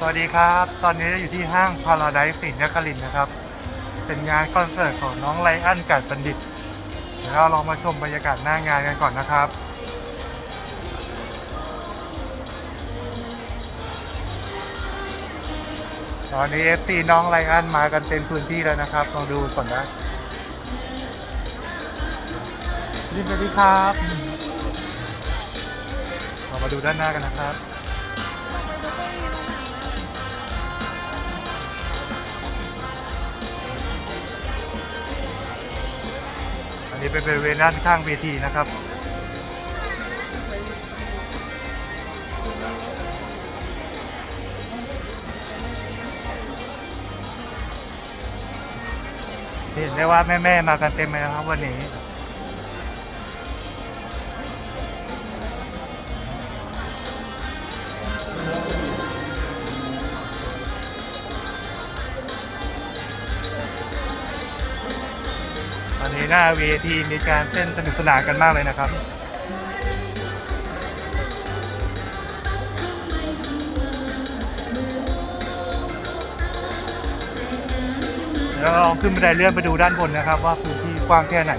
สวัสดีครับ ตอนนี้อยู่ที่ห้างพาราไดซ์สินนครินทร์นะครับ เป็นงานคอนเสิร์ตของน้องไลอ้อนกัดบัณฑิตเดี๋ยวเราลองมาชมบรรยากาศหน้างานกันก่อนนะครับตอนนี้ FC น้องไลอ้อนมากันเต็มพื้นที่แล้วนะครับลองดูก่อนนะยินดีครับเรามาดูด้านหน้ากันนะครับ นี้เป็นบริเวณด้านข้างเวทีนะครับเห็นได้ว่าแม่ๆมากันเต็มเลยนะครับวันนี้ อนนี้หน้าเวทีมีการเต้นสนุกสนานกันมากเลยนะครับเดี๋ยวเราลองขึ้นบันไดเลื่อนไปดูด้านบนนะครับ ว่าพื้นที่กว้างแค่ไหน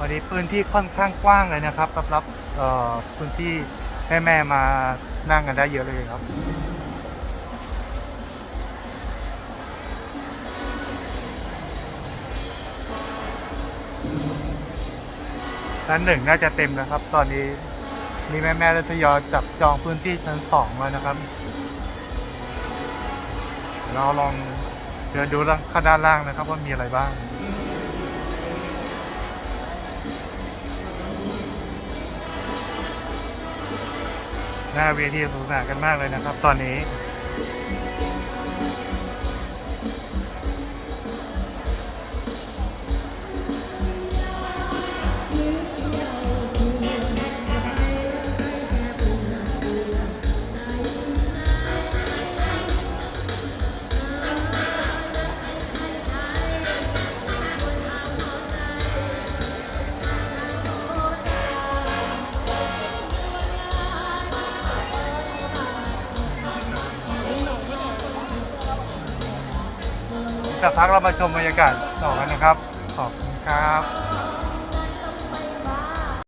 วันนี้พื้นที่ค่อนข้างกว้างเลยนะครับรับรับพื้นที่ให้แม่มานั่งกันได้เยอะเลยครับชั้นหนึ่งน่าจะเต็มนะครับ ตอนนี้มีแม่แม่ๆได้ทยอยจับจองพื้นที่ชั้นสองแล้วนะครับ เราลองเดินดูข้างด้านล่างนะครับว่ามีอะไรบ้าง น้าเวทีสนุกสนานกันมากเลยนะครับ ตอนนี้ สักพักเรามาชมบรรยากาศต่อกันนะครับ ขอบคุณครับ